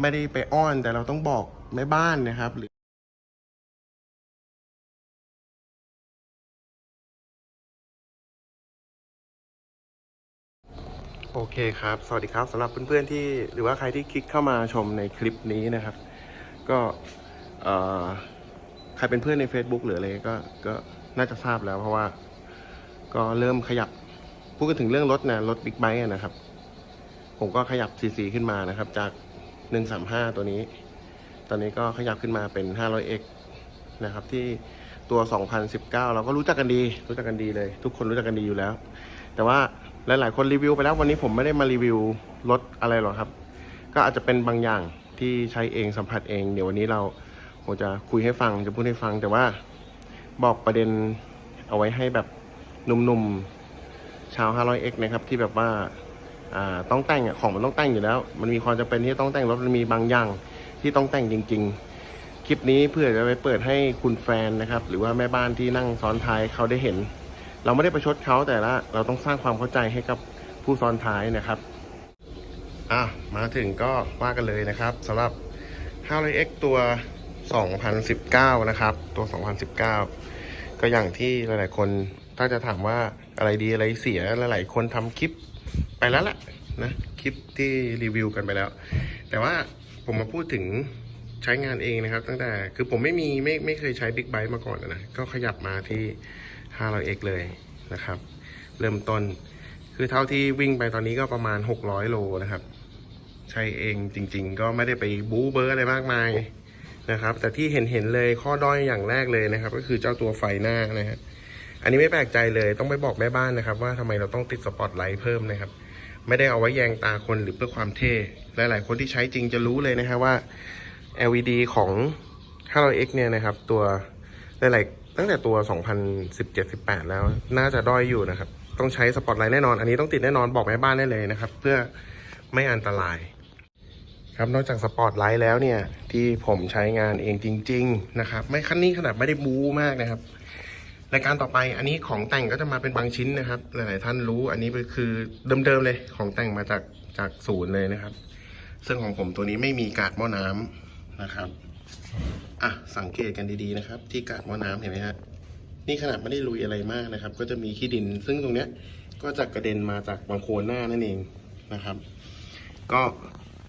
ไม่ได้ไปอ้อนแต่เราต้องบอกแม่บ้านนะครับหรือโอเคครับ สวัสดีครับสำหรับเพื่อนๆที่หรือว่าใครที่คลิกเข้ามาชมในคลิปนี้นะครับ ก็ใครเป็นเพื่อนใน Facebook หรืออะไรก็ก็น่าจะทราบแล้วเพราะว่า ก็เริ่มขยับพูดกันถึงเรื่องรถนะรถบิ๊กไบค์นะครับ ผมก็ขยับซีซีขึ้นมานะครับ จาก 135 ตัวนี้ ตอนนี้ก็ขยับขึ้นมาเป็น 500x นะครับ ที่ตัว 2019 เราก็รู้จักกันดี รู้จักกันดีเลย ทุกคนรู้จักกันดีอยู่แล้ว แต่ว่าหลาย ๆ คนรีวิวไปแล้ววันนี้ผมไม่ได้มารีวิวรถอะไรหรอกครับ ก็อาจจะเป็นบางอย่างที่ใช้เองสัมผัสเอง เดี๋ยววันนี้เราผมจะคุยให้ฟังจะพูดให้ฟัง แต่ว่าบอกประเด็นเอาไว้ให้แบบหนุ่มๆชาว 500x นะครับที่แบบว่าอ่า ต้องแต่งอะของมันต้องแต่งอยู่แล้ว มันมีความจำเป็นที่ต้องแต่งรถมันมีบางอย่างที่ต้องแต่งจริง ๆ คลิปนี้เพื่อจะไปเปิดให้คุณแฟนนะครับ หรือว่าแม่บ้านที่นั่งซ้อนท้ายเขาได้เห็น เราไม่ได้ประชดเขาแต่ละ เราต้องสร้างความเข้าใจให้กับผู้ซ้อนท้ายนะครับอะมาถึงก็ว่ากันเลยนะครับสำหรับ 500x ตัว 2019 นะครับ ตัว 2019 ก็อย่างที่หลายๆคนถ้าจะถามว่าอะไรดีอะไรเสียหลายๆคนทำคลิป ไปแล้วแหละนะคลิปที่รีวิวกันไปแล้ว แต่ว่าผมมาพูดถึงใช้งานเองนะครับ ตั้งแต่คือผมไม่มีไม่ไม่เคยใช้บิ๊กไบค์มาก่อนนะก็ขยับมาที่ 500x เลยนะครับ เริ่มต้นคือเท่าที่วิ่งไปตอนนี้ก็ประมาณ 600 โลนะครับ ใช้เองจริง ๆ ก็ไม่ได้ไปบู๊เบอร์อะไรมากมายนะครับ แต่ที่เห็นเห็นเลยข้อด้อยอย่างแรกเลยนะครับ ก็คือเจ้าตัวไฟหน้านะฮะอันนี้ไม่แปลกใจเลยต้องไปบอกแม่บ้านนะครับ ว่าทำไมเราต้องติดสปอตไลท์เพิ่มนะครับ ไม่ได้เอาไว้แยงตาคนหรือเพื่อความเท่ หลาย ๆ คนที่ใช้จริงจะรู้เลยนะฮะว่า LED ของ 500x เนี่ยนะครับ ตัวหลายๆตั้งแต่ตัว 2017-18 แล้ว น่าจะด้อยอยู่นะครับ ต้องใช้สปอตไลท์แน่นอน อันนี้ต้องติดแน่นอนบอกแม่บ้านได้เลยนะครับ เพื่อไม่อันตราย ครับนอกจากสปอตไลท์แล้วเนี่ย ที่ผมใช้งานเองจริง ๆ นะครับ ไม่คันนี้ขนาดไม่ได้บู๊มากนะครับ รายการต่อไปอันนี้ของแต่งก็จะมาเป็นบางชิ้นนะครับ หลาย ๆ ท่านรู้อันนี้คือเดิม ๆ เลยของแต่งมาจากจากศูนย์เลยนะครับ ซึ่งของผมตัวนี้ไม่มีกากหม้อน้ำนะครับอะสังเกตกันดีๆนะครับ ที่กากหม้อน้ำเห็นไหมฮะนี่ขนาดไม่ได้ลุยอะไรมากนะครับ ก็จะมีขี้ดิน ซึ่งตรงเนี้ยก็จะกระเด็นมาจากบางโคนหน้านั่นเองนะครับ ก็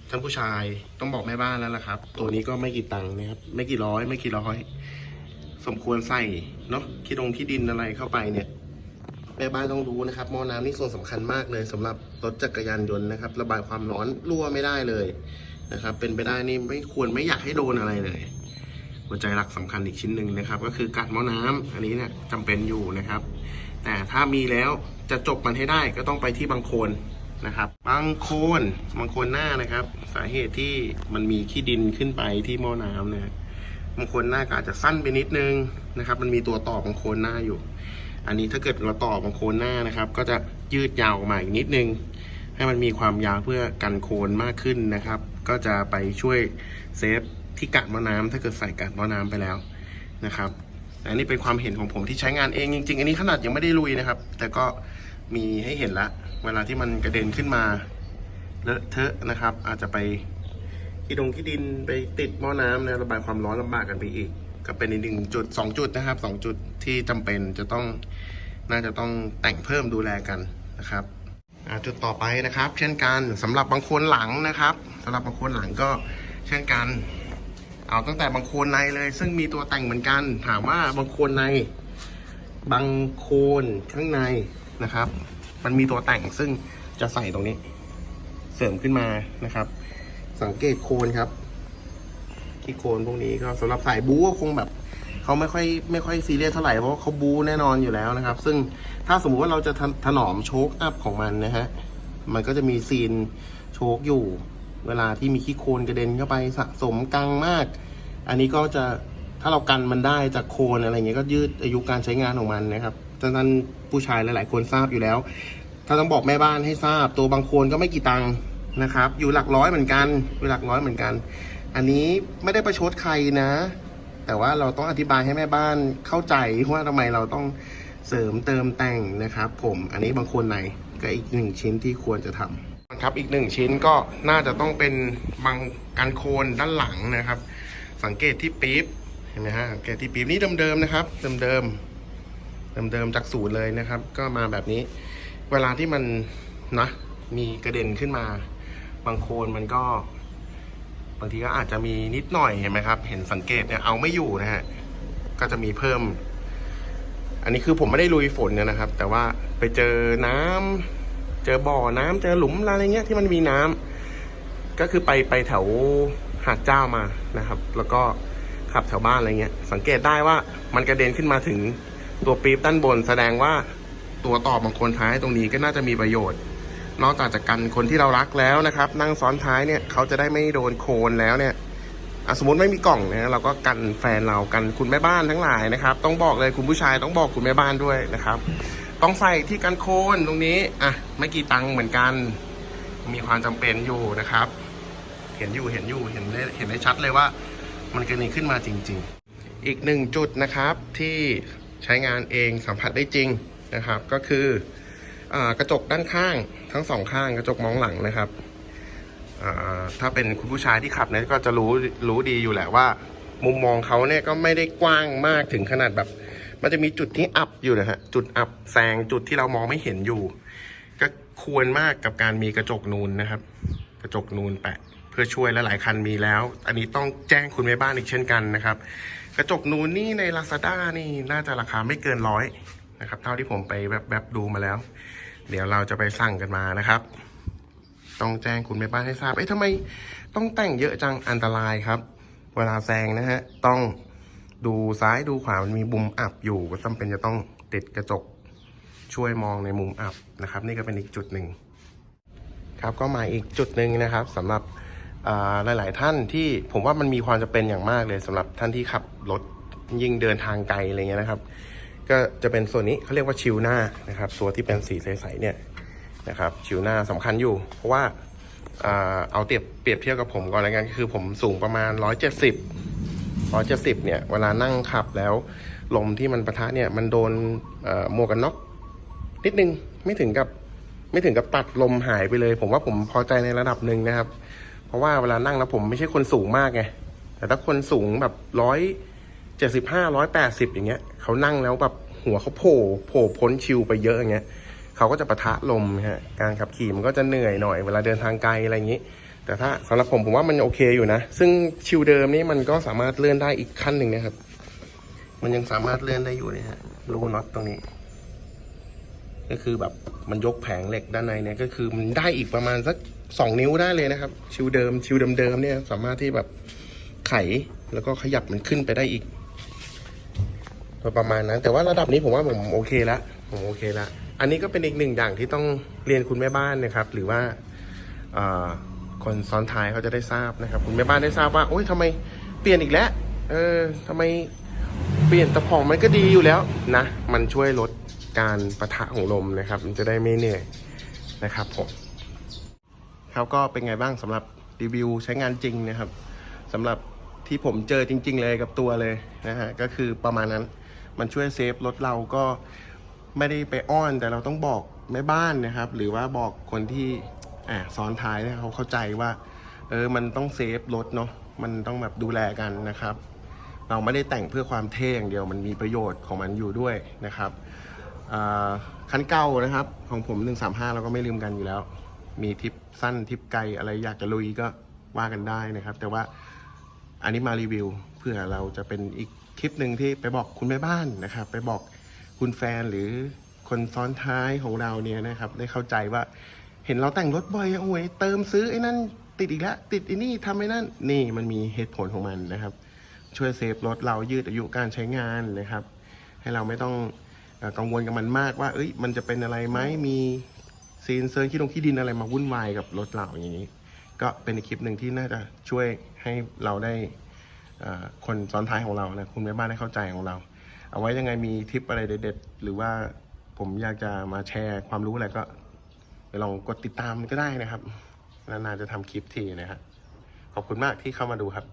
ท่านผู้ชายต้องบอกแม่บ้านแล้วล่ะครับ ตัวนี้ก็ไม่กี่ตังค์นะครับ ไม่กี่ร้อย ไม่กี่ร้อย สมควรใส่เนาะขี้ดงขี้ดินอะไรเข้าไปเนี่ยแม่บ้านต้องรู้นะครับหม้อน้ำนี่ส่วนสำคัญมากเลยสำหรับรถจักรยานยนต์นะครับ ระบายความร้อนรั่วไม่ได้เลยนะครับ เป็นไปได้นี่ไม่ควรไม่อยากให้โดนอะไรเลย หัวใจหลักสำคัญอีกชิ้นหนึ่งนะครับ ก็คือการหม้อน้ำอันนี้เนี่ยจำเป็นอยู่นะครับ แต่ถ้ามีแล้วจะจบมันให้ได้ก็ต้องไปที่บางโคลนนะครับบางโคลนบางโคลนหน้านะครับ สาเหตุที่มันมีขี้ดินขึ้นไปที่หม้อน้ำเนี่ย บางคนหน้าก็อาจจะสั้นไปนิดนึงนะครับ มันมีตัวต่อบางโคนหน้าอยู่ อันนี้ถ้าเกิดเราต่อบางโคนหน้านะครับ ก็จะยืดยาวออกมาอีกนิดนึง ให้มันมีความยาวเพื่อกันโคนมากขึ้นนะครับ ก็จะไปช่วยเซฟที่กัดม้อน้ำถ้าเกิดใส่กัดม้อน้ำไปแล้วนะครับอันนี้เป็นความเห็นของผมที่ใช้งานเองจริง ๆ อันนี้ขนาดยังไม่ได้ลุยนะครับ แต่ก็มีให้เห็นละ เวลาที่มันกระเด็นขึ้นมาเลอะเทอะนะครับ อาจจะไป ขี้ดงขี้ดินไปติดหม้อน้ำนะระบายความร้อนลำบากกันไปอีก ก็เป็นอีกหนึ่งจุดสองจุดนะครับสองจุดที่จำเป็นจะต้องน่าจะต้องแต่งเพิ่มดูแลกันนะครับอ่าจุดต่อไปนะครับ เช่นกันสำหรับบางคนหลังนะครับสำหรับบางคนหลังก็เช่นกัน เอาตั้งแต่บางโคนในเลย ซึ่งมีตัวแต่งเหมือนกัน ถามว่าบางโคนใน บางโคนข้างในนะครับ มันมีตัวแต่งซึ่งจะใส่ตรงนี้ เสริมขึ้นมานะครับ สังเกตโคนครับ ที่โคนพวกนี้ก็สำหรับสายบู๊ก็คงแบบเขาไม่ค่อยไม่ค่อยซีเรียสเท่าไหร่เพราะเขาบู๊แน่นอนอยู่แล้วนะครับ ซึ่งถ้าสมมุติว่าเราจะถนอมโชคอัพของมันนะฮะมันก็จะมีซีนโชคอยู่ เวลาที่มีขี้โคลนกระเด็นเข้าไปสะสมกังมาก อันนี้ก็จะถ้าเรากันมันได้จากโคลนอะไรเงี้ยก็ยืดอายุการใช้งานของมันนะครับท่านผู้ชายหลาย ๆ คนทราบอยู่แล้ว ถ้าต้องบอกแม่บ้านให้ทราบ ตัวบางโคนก็ไม่กี่ตังค์ นะครับ อยู่หลักร้อยเหมือนกันอยู่หลักร้อยเหมือนกัน อันนี้ไม่ได้ประชดใครนะ แต่ว่าเราต้องอธิบายให้แม่บ้านเข้าใจว่าทำไมเราต้องเสริมเติมแต่งนะครับ ผมอันนี้บางคนในก็อีกหนึ่งชิ้นที่ควรจะทำครับอีกหนึ่งชิ้นก็น่าจะต้องเป็นบังกันโคนด้านหลังนะครับ สังเกตที่ปี๊บเห็นไหมฮะสังเกตที่ปี๊บนี่เดิมๆนะครับ เดิมๆเดิมๆจากศูนย์เลยนะครับ ก็มาแบบนี้ เวลาที่มันนะมีกระเด็นขึ้นมาางโคนมันก็บางทีก็อาจจะมีนิดหน่อยเห็นไหมครับ เห็นสังเกตเนี่ยเอาไม่อยู่นะฮะก็จะมีเพิ่ม อันนี้คือผมไม่ได้ลุยฝนเนี่ยนะครับ แต่ว่าไปเจอน้ำเจอบ่อน้ำเจอหลุมอะไรเงี้ยที่มันมีน้ำก็คือไปไปแถวหาดเจ้ามานะครับ แล้วก็ขับแถวบ้านอะไรเงี้ย สังเกตได้ว่ามันกระเด็นขึ้นมาถึงตัวปี๊บด้านบน แสดงว่าตัวต่อบางคนท้ายตรงนี้ก็น่าจะมีประโยชน์ นอกจากจะกันคนที่เรารักแล้วนะครับ นั่งซ้อนท้ายเนี่ยเขาจะได้ไม่โดนโคลนแล้วเนี่ยสมมติไม่มีกล่องนะเราก็กันแฟนเรากันคุณแม่บ้านทั้งหลายนะครับ ต้องบอกเลยคุณผู้ชายต้องบอกคุณแม่บ้านด้วยนะครับ ต้องใส่ที่กันโคนตรงนี้อะไม่กี่ตังค์เหมือนกัน มีความจำเป็นอยู่นะครับ เห็นอยู่เห็นอยู่เห็นได้เห็นได้ชัดเลยว่า มันกระเด็นขึ้นมาจริง ๆ อีกหนึ่งจุดนะครับที่ใช้งานเองสัมผัสได้จริงนะครับ ก็คือ กระจกด้านข้างทั้งสองข้างกระจกมองหลังนะครับถ้าเป็นคุณผู้ชายที่ขับเนี่ยก็จะรู้รู้ดีอยู่แหละว่า มุมมองเขาเนี่ยก็ไม่ได้กว้างมากถึงขนาดแบบ มันจะมีจุดที่อับอยู่นะฮะจุดอับแสงจุดที่เรามองไม่เห็นอยู่ ก็ควรมากกับการมีกระจกนูนนะครับ กระจกนูนแปะเพื่อช่วยและหลายคันมีแล้ว อันนี้ต้องแจ้งคุณแม่บ้านอีกเช่นกันนะครับ กระจกนูนนี่ใน Lazada นี่น่าจะราคาไม่เกินร้อยนะครับ เท่าที่ผมไปแบบแบบดูมาแล้ว เดี๋ยวเราจะไปสั่งกันมานะครับ ต้องแจ้งคุณแม่บ้านให้ทราบ เอ๊ะทำไมต้องแต่งเยอะจังอันตรายครับ เวลาแซงนะฮะ ต้องดูซ้ายดูขวามันมีมุมอับอยู่ก็จำเป็นจะต้องติดกระจกช่วยมองในมุมอับนะครับ นี่ก็เป็นอีกจุดหนึ่งครับก็มาอีกจุดหนึ่งนะครับสำหรับอ่าหลาย ๆ ท่านที่ผมว่ามันมีความจำเป็นอย่างมากเลยสำหรับท่านที่ขับรถยิ่งเดินทางไกลอะไรเงี้ยนะครับ ก็จะเป็นส่วนนี้เขาเรียกว่าชิวหน้านะครับตัวที่เป็นสีใสๆเนี่ยนะครับชิวหน้าสำคัญอยู่ เพราะว่าเอาเปรียบเปรียบเทียบกับผมก่อนแล้วกันก็คือผมสูงประมาณ 170 170เนี่ยเวลานั่งขับแล้วลมที่มันประทะเนี่ยมันโดนเอ่อหมวกกันน็อกนิดนึงไม่ถึงกับไม่ถึงกับตัดลมหายไปเลย ผมว่าผมพอใจในระดับหนึ่งนะครับ เพราะว่าเวลานั่งแล้วผมไม่ใช่คนสูงมากไงแต่ถ้าคนสูงแบบร้อย เจ็ดสิบห้าร้อยแปดสิบอย่างเงี้ยเขานั่งแล้วแบบหัวเขาโผล่โผล่พ้นชิวไปเยอะอย่างเงี้ยเขาก็จะปะทะลมฮะการขับขี่มันก็จะเหนื่อยหน่อยเวลาเดินทางไกลอะไรอย่างงี้ แต่ถ้าสำหรับผมผมว่ามันโอเคอยู่นะ ซึ่งชิวเดิมนี่มันก็สามารถเลื่อนได้อีกขั้นหนึ่งนะครับ มันยังสามารถเลื่อนได้อยู่เนี่ยฮะรูน็อตตรงนี้ ก็คือแบบมันยกแผงเหล็กด้านในเนี่ยก็คือมันได้อีกประมาณสักสองนิ้วได้เลยนะครับ ชิวเดิมชิวเดิมๆเนี่ยสามารถที่แบบไขแล้วก็ขยับมันขึ้นไปได้อีก โดยประมาณนั้น แต่ว่าระดับนี้ผมว่าผมโอเคแล้วผมโอเคแล้วอันนี้ก็เป็นอีกหนึ่งอย่างที่ต้องเรียนคุณแม่บ้านนะครับ หรือว่าคนซ้อนท้ายเขาจะได้ทราบนะครับ คุณแม่บ้านได้ทราบว่าโอ๊ยทำไมเปลี่ยนอีกแล้ว เออทำไมเปลี่ยนตะของมันก็ดีอยู่แล้วนะ มันช่วยลดการประทะของลมนะครับ มันจะได้ไม่เหนื่อยนะครับผมเขาก็เป็นไงบ้างสำหรับรีวิวใช้งานจริงนะครับสำหรับที่ผมเจอจริง ๆ เลยกับตัวเลยนะฮะก็คือประมาณนั้น มันช่วยเซฟรถเราก็ไม่ได้ไปอ้อนแต่เราต้องบอกแม่บ้านนะครับ หรือว่าบอกคนที่อ่าซ้อนท้ายเนี่ยเขาเข้าใจว่า เออมันต้องเซฟรถเนาะมันต้องแบบดูแลกันนะครับ เราไม่ได้แต่งเพื่อความเท่อย่างเดียวมันมีประโยชน์ของมันอยู่ด้วยนะครับอ่าคันเก่านะครับ ของผม 135 เราก็ไม่ลืมกันอยู่แล้ว มีทริปสั้นทริปไกลอะไรอยากจะลุยก็ว่ากันได้นะครับ แต่ว่าอันนี้มารีวิวเพื่อเราจะเป็นอีก คลิปหนึ่งที่ไปบอกคุณแม่บ้านนะครับ ไปบอกคุณแฟนหรือคนซ้อนท้ายของเราเนี่ยนะครับ ได้เข้าใจว่าเห็นเราแต่งรถบ่อยโอ้ยเติมซื้อไอ้นั่นติดอีกแล้วติดไอ้นี่ทำไอ้นั่นนี่มันมีเหตุผลของมันนะครับ ช่วยเซฟรถเรายืดอายุการใช้งานนะครับ ให้เราไม่ต้องกังวลกับมันมากว่า เอ้ย มันจะเป็นอะไรไหมมีซีนเซิร์นขี้ดงขี้ดินอะไรมาวุ่นวายกับรถเราอย่างนี้ ก็เป็นอีกคลิปหนึ่งที่น่าจะช่วยให้เราได้ คนซ้อนท้ายของเรานะคุณแม่บ้านได้เข้าใจของเรา เอาไว้ยังไงมีทิปอะไรเด็ดๆหรือว่าผมอยากจะมาแชร์ความรู้อะไรก็ไปลองกดติดตามก็ได้นะครับนานๆจะทำคลิปทีนะครับขอบคุณมากที่เข้ามาดูครับ